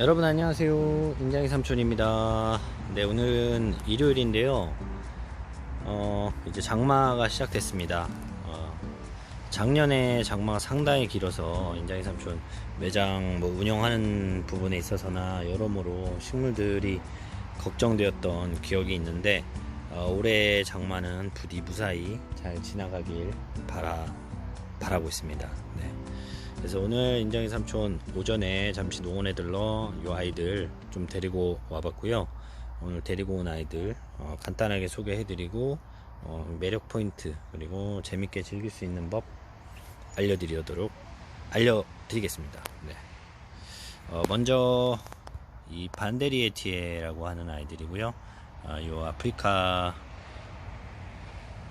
여러분 안녕하세요. 인장이 삼촌입니다. 네 오늘은 일요일인데요. 어 이제 장마가 시작됐습니다. 어, 작년에 장마가 상당히 길어서 인장이 삼촌 매장 뭐 운영하는 부분에 있어서나 여러모로 식물들이 걱정되었던 기억이 있는데 어, 올해 장마는 부디 무사히 잘 지나가길 바라 바라고 있습니다. 네. 그래서 오늘 인정이 삼촌 오전에 잠시 농원에 들러 요 아이들 좀 데리고 와봤고요. 오늘 데리고 온 아이들 어, 간단하게 소개해드리고 어, 매력 포인트 그리고 재밌게 즐길 수 있는 법 알려드리도록 알려드리겠습니다. 네. 어, 먼저 이 반데리에티에라고 하는 아이들이고요. 아, 요 아프리카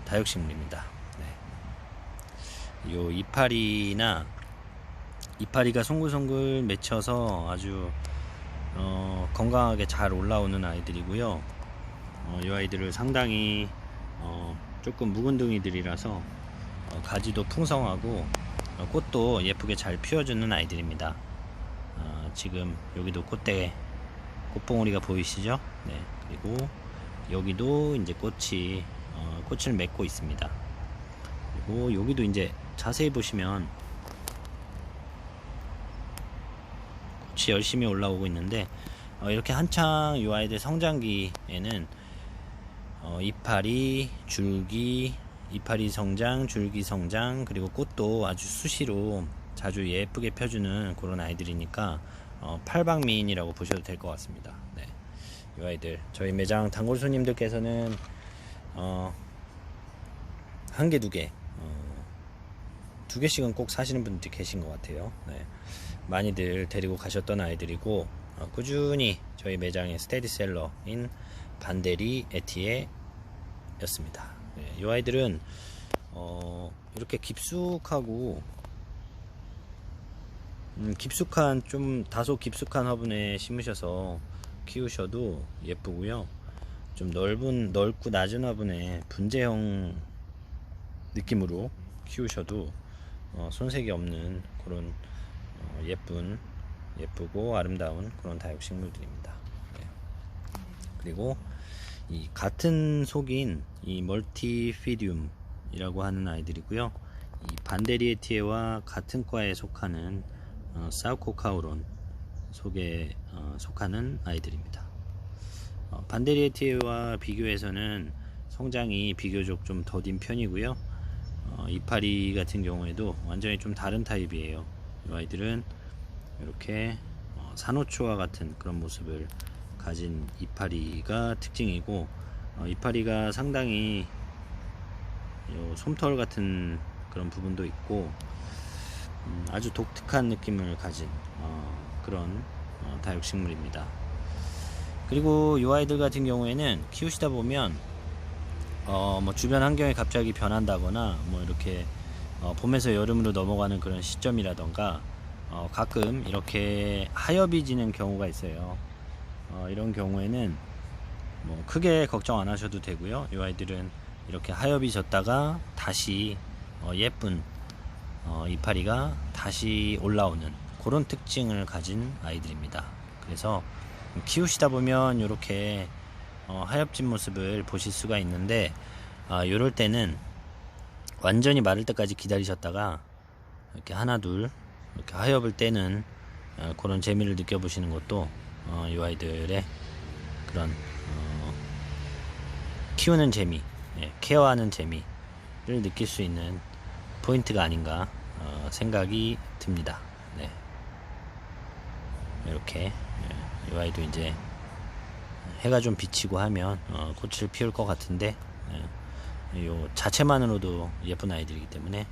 다육식물입니다. 네. 요 이파리나 이파리가 송글송글 맺혀서 아주 어, 건강하게 잘 올라오는 아이들이고요. 어, 이 아이들을 상당히 어, 조금 묵은둥이들이라서 어, 가지도 풍성하고 어, 꽃도 예쁘게 잘 피워주는 아이들입니다. 어, 지금 여기도 꽃대 꽃봉오리가 보이시죠? 네. 그리고 여기도 이제 꽃이 어, 꽃을 맺고 있습니다. 그리고 여기도 이제 자세히 보시면 꽃이 열심히 올라오고 있는데 어, 이렇게 한창 이 아이들 성장기에는 어, 이파리, 줄기, 이파리 성장, 줄기 성장 그리고 꽃도 아주 수시로 자주 예쁘게 펴주는 그런 아이들이니까 어, 팔방미인이라고 보셔도 될 것 같습니다. 네. 이 아이들 저희 매장 단골 손님들께서는 어, 한 개, 두 개, 어, 두 개씩은 꼭 사시는 분들이 계신 것 같아요. 네. 많이들 데리고 가셨던 아이들이고 어, 꾸준히 저희 매장의 스테디셀러인 반데리 에티에 였습니다. 네, 이 아이들은 어, 이렇게 깊숙하고 음, 깊숙한 좀 다소 깊숙한 화분에 심으셔서 키우셔도 예쁘고요. 좀 넓은 넓고 낮은 화분에 분재형 느낌으로 키우셔도 어, 손색이 없는 그런 어, 예쁜 예쁘고 아름다운 그런 다육식물들입니다. 네. 그리고 이 같은 속인 이 멀티피디움이라고 하는 아이들이고요. 이 반데리에티에와 같은 과에 속하는 어, 사우코카우론 속에 어, 속하는 아이들입니다. 어, 반데리에티에와 비교해서는 성장이 비교적 좀 더딘 편이고요. 어, 이파리 같은 경우에도 완전히 좀 다른 타입이에요. 이 아이들은 이렇게 어, 산호초와 같은 그런 모습을 가진 이파리가 특징이고 어, 이파리가 상당히 요 솜털 같은 그런 부분도 있고 음, 아주 독특한 느낌을 가진 어, 그런 어, 다육식물입니다. 그리고 이 아이들 같은 경우에는 키우시다 보면 어, 뭐 주변 환경이 갑자기 변한다거나 뭐 이렇게 어, 봄에서 여름으로 넘어가는 그런 시점이라던가 어, 가끔 이렇게 하엽이 지는 경우가 있어요. 어, 이런 경우에는 뭐 크게 걱정 안 하셔도 되고요. 이 아이들은 이렇게 하엽이 졌다가 다시 어, 예쁜 어, 이파리가 다시 올라오는 그런 특징을 가진 아이들입니다. 그래서 키우시다 보면 이렇게 어, 하엽진 모습을 보실 수가 있는데 아, 이럴 때는 완전히 마를 때까지 기다리셨다가 이렇게 하나 둘 이렇게 하엽을 떼는 어, 그런 재미를 느껴보시는 것도 어, 이 아이들의 그런 어, 키우는 재미, 예, 케어하는 재미를 느낄 수 있는 포인트가 아닌가 어, 생각이 듭니다. 네. 이렇게 예, 이 아이도 이제 해가 좀 비치고 하면 어, 꽃을 피울 것 같은데 예, 요 자체만으로도 예쁜 아이들이기 때문에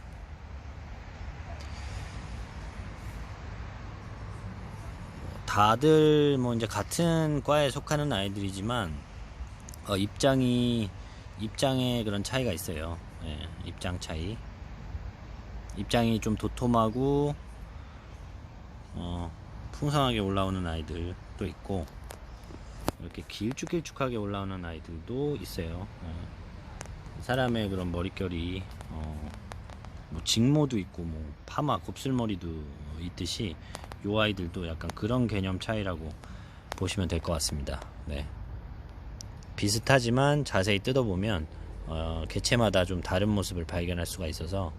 다들 뭐 이제 같은 과에 속하는 아이들이지만 어, 입장이 입장에 그런 차이가 있어요. 예, 입장 차이. 입장이 좀 도톰하고 어, 풍성하게 올라오는 아이들도 있고 이렇게 길쭉길쭉하게 올라오는 아이들도 있어요. 어, 사람의 그런 머릿결이 어, 뭐 직모도 있고 뭐 파마 곱슬머리도 있듯이 요 아이들도 약간 그런 개념 차이라고 보시면 될 것 같습니다. 네. 비슷하지만 자세히 뜯어보면 어, 개체마다 좀 다른 모습을 발견할 수가 있어서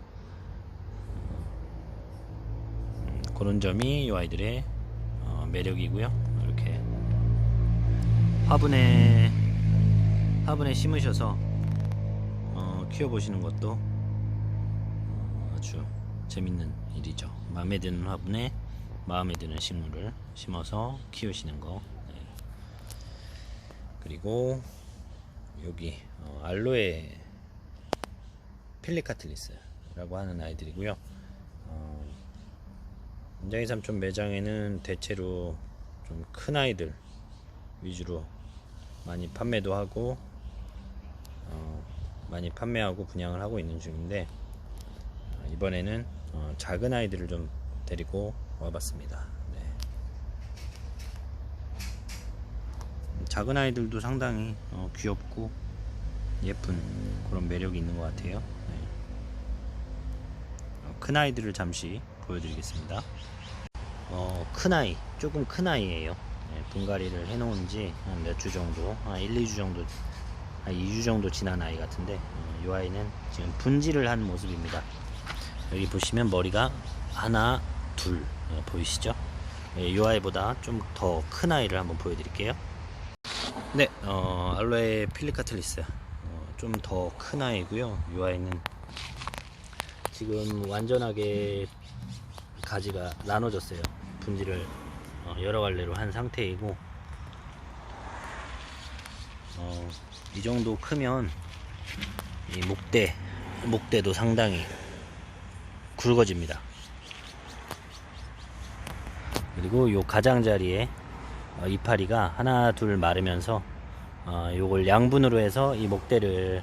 음, 그런 점이 이 아이들의 어, 매력이고요. 이렇게 화분에 화분에 심으셔서 어, 키워보시는 것도 어, 아주 재밌는 일이죠. 마음에 드는 화분에 마음에 드는 식물을 심어서 키우시는 거. 네. 그리고 여기 어, 알로에 필리카틀리스라고 하는 아이들이고요. 어, 인장이 삼촌 매장에는 대체로 좀 큰 아이들 위주로 많이 판매도 하고 어, 많이 판매하고 분양을 하고 있는 중인데 어, 이번에는 어, 작은 아이들을 좀 데리고 와봤습니다. 네. 작은 아이들도 상당히 어, 귀엽고 예쁜 그런 매력이 있는 것 같아요. 네. 어, 큰 아이들을 잠시 보여드리겠습니다. 어, 큰 아이, 조금 큰 아이예요. 네, 분갈이를 해놓은 지한몇주 정도, 한 1, 2주 정도, 한 2주 정도 지난 아이 같은데, 어, 이 아이는 지금 분질을 한 모습입니다. 여기 보시면 머리가 하나, 둘 어, 보이시죠? 예, 이 아이보다 좀 더 큰 아이를 한번 보여드릴게요. 네, 어, 알로에 필리카틀리스 어, 좀더 큰 아이고요. 이 아이는 지금 완전하게 가지가 나눠졌어요. 분지를 어, 여러 갈래로 한 상태이고 어, 이 정도 크면 이 목대 목대도 상당히 굵어집니다. 그리고 요 가장자리에 어, 이파리가 하나 둘 마르면서 어, 요걸 양분으로 해서 이 목대를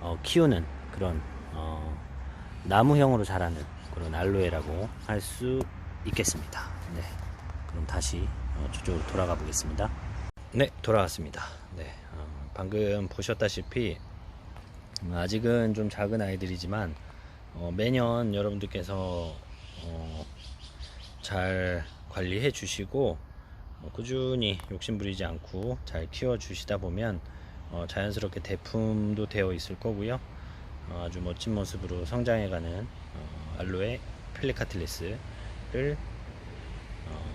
어, 키우는 그런 어, 나무형으로 자라는 그런 알로에라고 할 수 있겠습니다. 네. 그럼 다시 어, 저쪽으로 돌아가 보겠습니다. 네, 돌아왔습니다. 네, 어, 방금 보셨다시피 음, 아직은 좀 작은 아이들이지만 어, 매년 여러분들께서 어, 잘 관리해 주시고 어, 꾸준히 욕심 부리지 않고 잘 키워 주시다 보면 어, 자연스럽게 대품도 되어 있을 거고요. 어, 아주 멋진 모습으로 성장해가는 어, 알로에 펠리카틸리스를 어,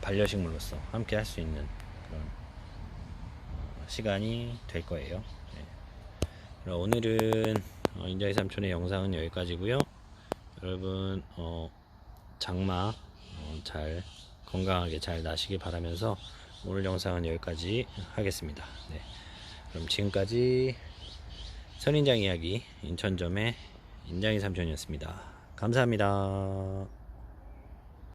반려식물로서 함께 할 수 있는 그런 어, 시간이 될 거예요. 네. 오늘은 어, 인자이 삼촌의 영상은 여기까지고요. 여러분 어, 장마 어, 잘 건강하게 잘 나시길 바라면서 오늘 영상은 여기까지 하겠습니다. 네. 그럼 지금까지 선인장 이야기 인천점의 인장이 삼촌이었습니다. 감사합니다.